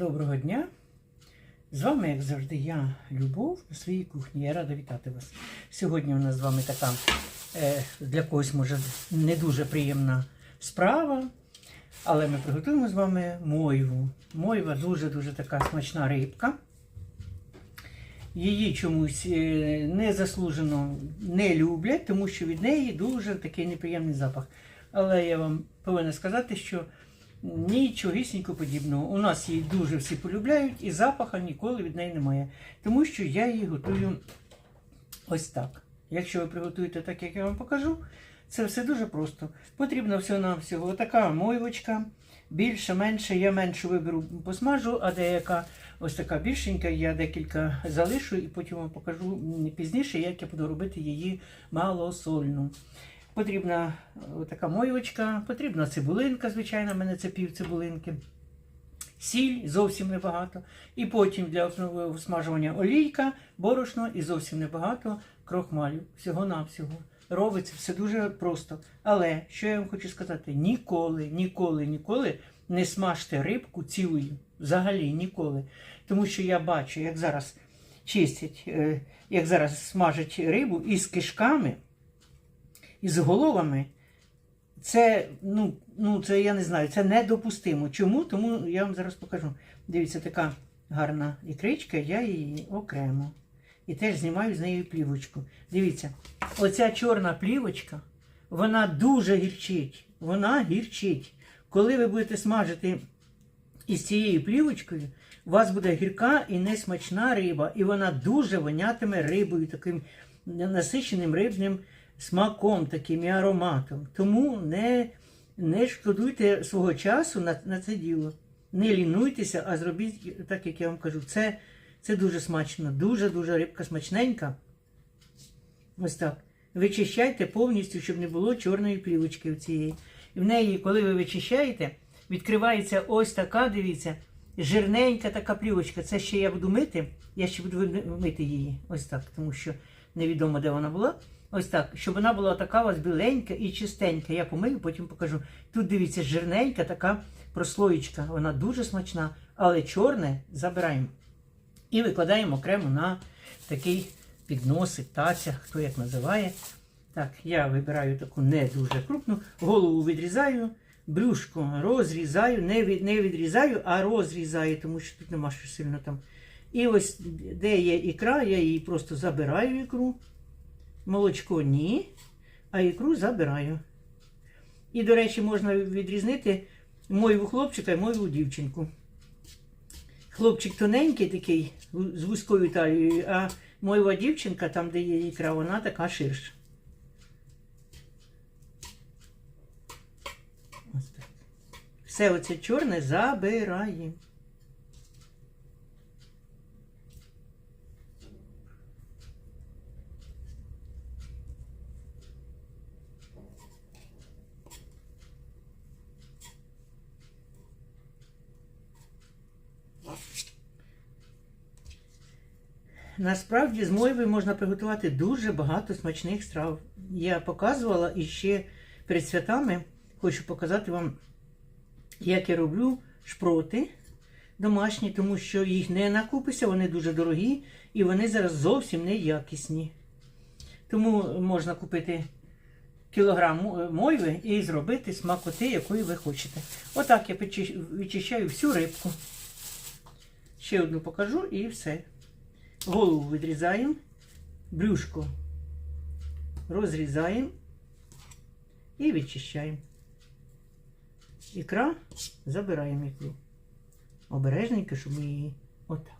Доброго дня! З вами, як завжди, я, Любов, на своїй кухні. Я рада вітати вас. Сьогодні у нас з вами така е, для когось, може, не дуже приємна справа, але ми приготуємо з вами мойву. Мойва дуже-дуже така смачна рибка. Її чомусь е, незаслужено не люблять, тому що від неї дуже такий неприємний запах. Але я вам повинна сказати, що нічогісінько подібного. У нас її дуже всі полюбляють, і запаха ніколи від неї немає. Тому що я її готую ось так. Якщо ви приготуєте так, як я вам покажу, це все дуже просто. Потрібно всього-навсього така мойвочка. Більше, менше, я меншу виберу посмажу, а деяка ось така більшенька, я декілька залишу і потім вам покажу пізніше, як я буду робити її малосольну. Потрібна е, така мойвочка, потрібна цибулинка, звичайно, в мене це пів цибулинки. Сіль зовсім небагато. І потім для основного смажування олійка, борошно і зовсім небагато крохмалю. Всього-навсього. Робиться все дуже просто. Але що я вам хочу сказати: ніколи, ніколи, ніколи не смажте рибку цілою. Взагалі ніколи. Тому що я бачу, як зараз чистять, е, як зараз смажать рибу із кишками із головами, це, ну, ну, це я не знаю, це недопустимо. Чому? Тому я вам зараз покажу. Дивіться, така гарна ікричка, я її окремо. І теж знімаю з неї плівочку. Дивіться, оця чорна плівочка, вона дуже гірчить. Вона гірчить. Коли ви будете смажити із цією плівочкою, у вас буде гірка і несмачна риба, і вона дуже вонятиме рибою, таким насиченим рибним смаком, таким і ароматом. Тому не, не шкодуйте свого часу на, на це діло. Не лінуйтеся, а зробіть так, як я вам кажу. Це, це дуже смачно, дуже-дуже рибка смачненька. Ось так. Вичищайте повністю, щоб не було чорної плівочки в цієї. І в неї, коли ви вичищаєте, відкривається ось така, дивіться, жирненька така плівочка. Це ще я буду мити. Я ще буду мити її. Ось так, тому що невідомо, де вона була. Ось так, щоб вона була така у біленька і чистенька. Я помию, потім покажу. Тут дивіться, жирненька така прослоєчка. Вона дуже смачна, але чорне забираємо. І викладаємо окремо на такий підносик, таця, хто як називає. Так, я вибираю таку не дуже крупну, голову відрізаю, брюшко розрізаю, не, від, не відрізаю, а розрізаю, тому що тут нема що сильно там. І ось де є ікра, я її просто забираю ікру. Молочко ні, а ікру забираю. І, до речі, можна відрізнити мою хлопчика і мою дівчинку. Хлопчик тоненький такий, з вузькою талією, а моя дівчинка, там, де є ікра, вона така ширша. Все оце чорне забираємо. Насправді з мойви можна приготувати дуже багато смачних страв. Я показувала і ще перед святами хочу показати вам, як я роблю шпроти домашні, тому що їх не накупися, вони дуже дорогі і вони зараз зовсім не якісні. Тому можна купити кілограм мойви і зробити смакоти, якої ви хочете. Отак я відчищаю всю рибку. Ще одну покажу і все. Голову відрізаємо, брюшко розрізаємо і відчищаємо. Ікра забираємо ікру. Обережненько, щоб ми її отак.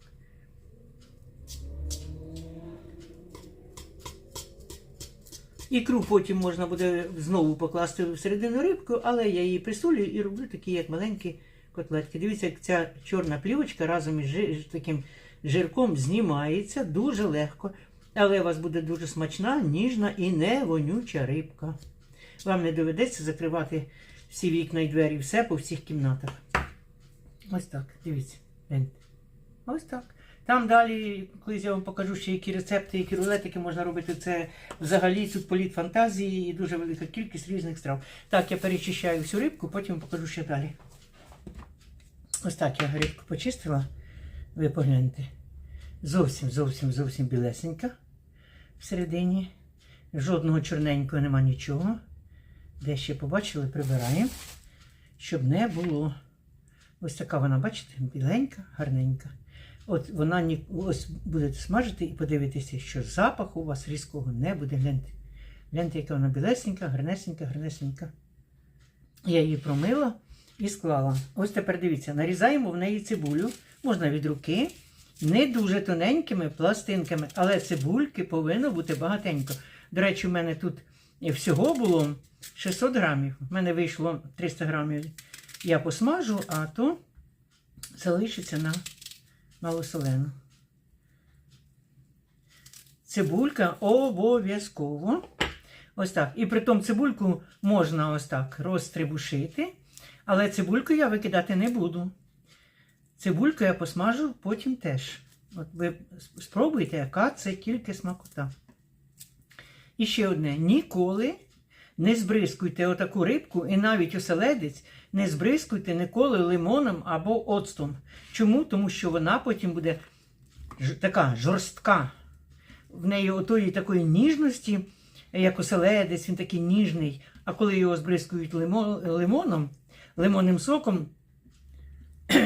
Ікру потім можна буде знову покласти всередину рибку, але я її присолюю і роблю такі, як маленькі котлетки. Дивіться, як ця чорна плівочка разом із таким жирком знімається дуже легко. Але у вас буде дуже смачна, ніжна і не вонюча рибка. Вам не доведеться закривати всі вікна і двері, все по всіх кімнатах. Ось так, дивіться. Ось так. Там далі, колись я вам покажу ще які рецепти, які рулетики можна робити. Це взагалі тут політ фантазії і дуже велика кількість різних страв. Так, я перечищаю всю рибку, потім покажу ще далі. Ось так я грибку почистила. Ви погляньте. Зовсім, зовсім, зовсім білесенька всередині. Жодного чорненького нема нічого. Де ще побачили, прибираємо, щоб не було. Ось така вона, бачите, біленька, гарненька. От вона ні, ось будете смажити і подивитися, що запаху у вас різкого не буде. Гляньте. Гляньте, яка вона білесенька, гарнесенька, гарнесенька. Я її промила і склала. Ось тепер дивіться, нарізаємо в неї цибулю, можна від руки, не дуже тоненькими пластинками, але цибульки повинно бути багатенько. До речі, у мене тут всього було 600 грамів. У мене вийшло 300 грамів. Я посмажу, а то залишиться на малосолену. Цибулька обов'язково. Ось так. І при тому цибульку можна ось так розтрибушити, але цибульку я викидати не буду. Цибульку я посмажу потім теж. От ви спробуйте, яка це тільки смакота. І ще одне: ніколи не збризкуйте отаку рибку, і навіть оселедець не збризкуйте ніколи лимоном або оцтом. Чому? Тому що вона потім буде така жорстка. В неї отої такої ніжності, як оселедець, він такий ніжний. А коли його збризкують лимоном, лимонним соком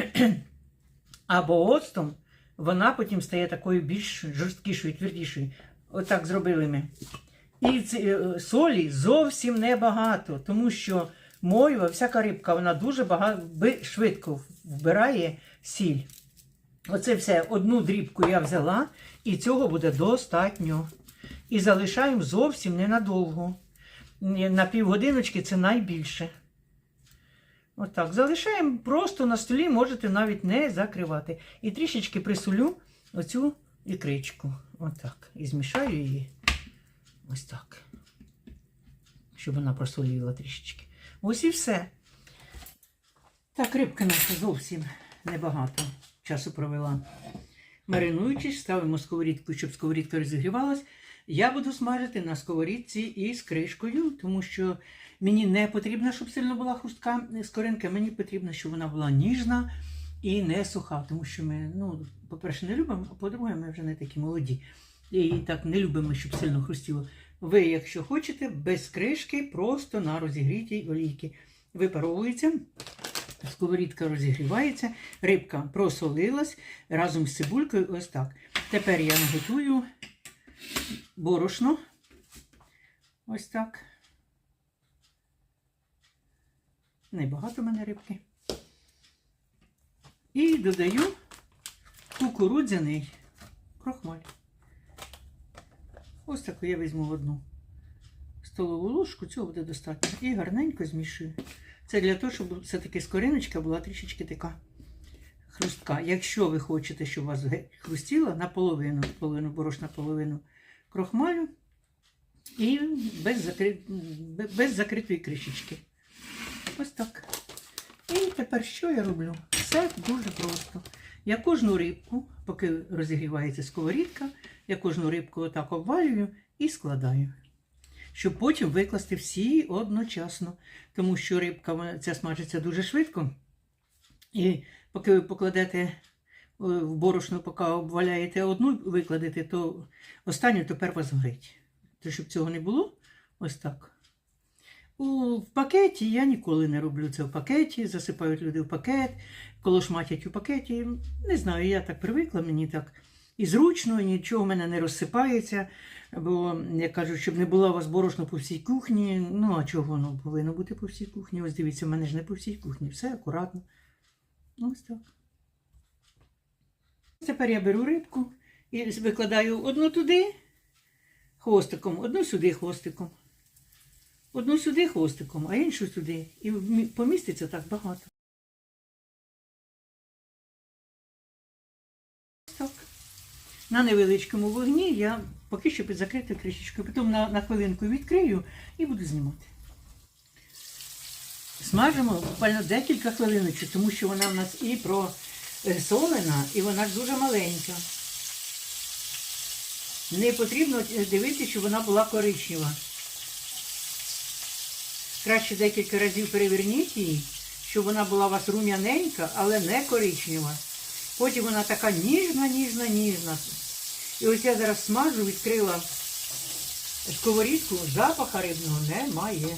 або оцтом, вона потім стає такою більш жорсткішою, твердішою. Отак зробили ми. І ці, е, солі зовсім небагато, тому що мойва, всяка рибка, вона дуже багато, швидко вбирає сіль. Оце все, одну дрібку я взяла, і цього буде достатньо. І залишаємо зовсім ненадовго. На півгодиночки це найбільше. Отак. Залишаємо просто на столі, можете навіть не закривати. І трішечки присолю оцю ікричку. Отак. І змішаю її. Ось так. Щоб вона просоліла трішечки. Ось і все. Так, рибка наша зовсім небагато часу провела. Маринуючись, ставимо сковорідку, щоб сковорідка розігрівалась. Я буду смажити на сковорідці із кришкою, тому що мені не потрібно, щоб сильно була хрустка скоринка. Мені потрібно, щоб вона була ніжна і не суха. Тому що ми, ну, по-перше, не любимо, а по-друге, ми вже не такі молоді. І так не любимо, щоб сильно хрустіло. Ви, якщо хочете, без кришки, просто на розігрітій олійки. Випаровується. Сковорідка розігрівається, рибка просолилась разом з цибулькою. Ось так. Тепер я наготую борошно. Ось так. Небагато в мене рибки. І додаю кукурудзяний крохмаль. Ось таку я візьму одну столову ложку, цього буде достатньо. І гарненько змішую. Це для того, щоб все-таки скориночка була трішечки така хрустка. Якщо ви хочете, щоб у вас хрустіла наполовину, половину борошна, половину крохмалю і без, закри... без закритої кришечки. Ось так. І тепер що я роблю? Все дуже просто. Я кожну рибку, поки розігрівається сковорідка, я кожну рибку отак обвалюю і складаю. Щоб потім викласти всі одночасно. Тому що рибка ця смажиться дуже швидко. І поки ви покладете е, в борошно, поки обваляєте одну, викладете, то останню тепер вас згорить. То щоб цього не було, ось так. У, в пакеті я ніколи не роблю це в пакеті, засипають люди в пакет, колошматять у пакеті. Не знаю, я так привикла, мені так і зручно, нічого в мене не розсипається. Бо я кажу, щоб не було у вас борошно по всій кухні. Ну, а чого воно повинно бути по всій кухні? Ось дивіться, в мене ж не по всій кухні, все акуратно. Ось так. Тепер я беру рибку і викладаю одну туди хвостиком, одну сюди хвостиком. Одну сюди хвостиком, а іншу сюди. І поміститься так багато. Так. На невеличкому вогні я поки що під закритою кришечкою. Потім на, на хвилинку відкрию і буду знімати. Смажимо буквально декілька хвилиночок, тому що вона в нас і просолена, і вона ж дуже маленька. Не потрібно е, дивитися, щоб вона була коричнева. Краще декілька разів переверніть її, щоб вона була у вас рум'яненька, але не коричнева. Потім вона така ніжна, ніжна, ніжна. І ось я зараз смажу, відкрила сковорідку, запаха рибного немає.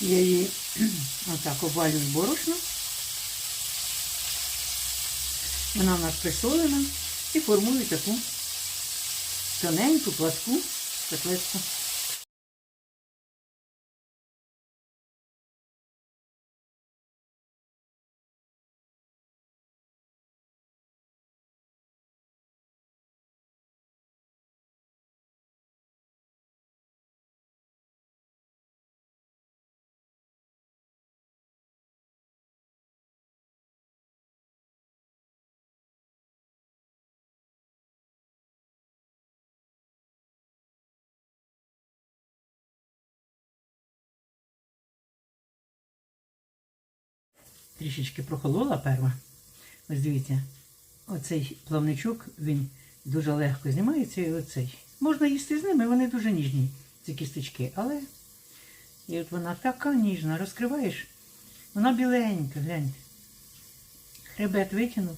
Я її отак обвалю в борошно. Вона у нас присолена і формую таку тоненьку, пласку котлетку. Трішечки прохолола перва. Ось дивіться, оцей плавничок, він дуже легко знімається і оцей. Можна їсти з ними, вони дуже ніжні, ці кісточки. Але і от вона така ніжна, розкриваєш, вона біленька, гляньте. Хребет витягнув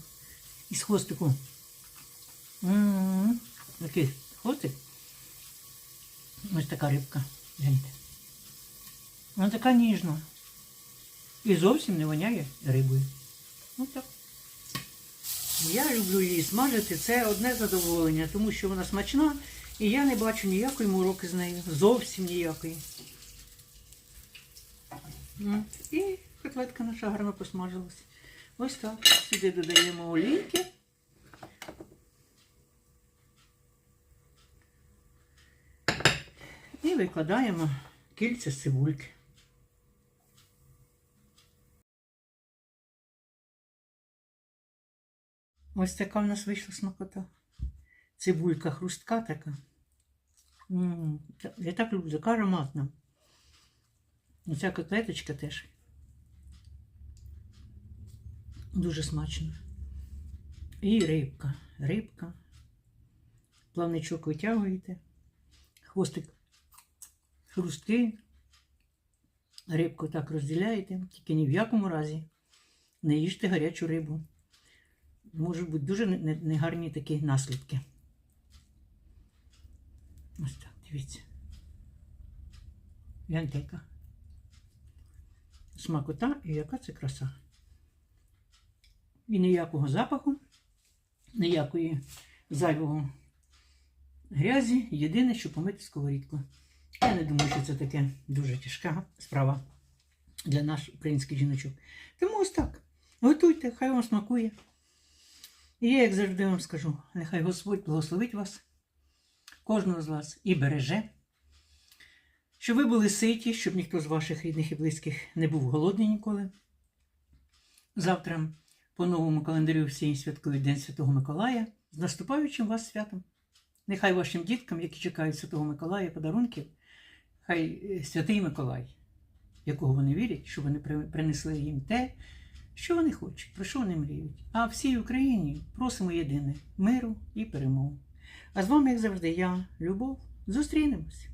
із хвостику. Такий хвостик. Ось така рибка. Гляньте. Вона така ніжна. І зовсім не воняє рибою. Ну так. Я люблю її смажити, це одне задоволення, тому що вона смачна і я не бачу ніякої мороки з нею. Зовсім ніякої. Ну, І котлетка наша гарно посмажилась. Ось так. Сюди додаємо олійки. І викладаємо кільця з цибульки. Ось така в нас вийшла смакота. Цибулька хрустка така. Я так люблю, така ароматна. Оця котлеточка теж. Дуже смачна. І рибка. Рибка. Плавничок витягуєте. Хвостик хрусткий. Рибку так розділяєте, тільки ні в якому разі не їжте гарячу рибу можуть бути дуже не- не- негарні такі наслідки. Ось так, дивіться. Гляньте, яка смакота і яка це краса. І ніякого запаху, ніякої зайвого грязі. Єдине, що помити сковорідку. Я не думаю, що це таке дуже тяжка справа для наших українських жіночок. Тому ось так. Готуйте, хай вам смакує. І я, як завжди вам скажу, нехай Господь благословить вас, кожного з вас і береже, щоб ви були ситі, щоб ніхто з ваших рідних і близьких не був голодний ніколи. Завтра по новому календарю всі святкують День Святого Миколая. З наступаючим вас святом. Нехай вашим діткам, які чекають Святого Миколая подарунків, хай е, святий Миколай, якого вони вірять, щоб вони принесли їм те, що вони хочуть, про що вони мріють. А всій Україні просимо єдине миру і перемогу. А з вами, як завжди, я, Любов. Зустрінемось!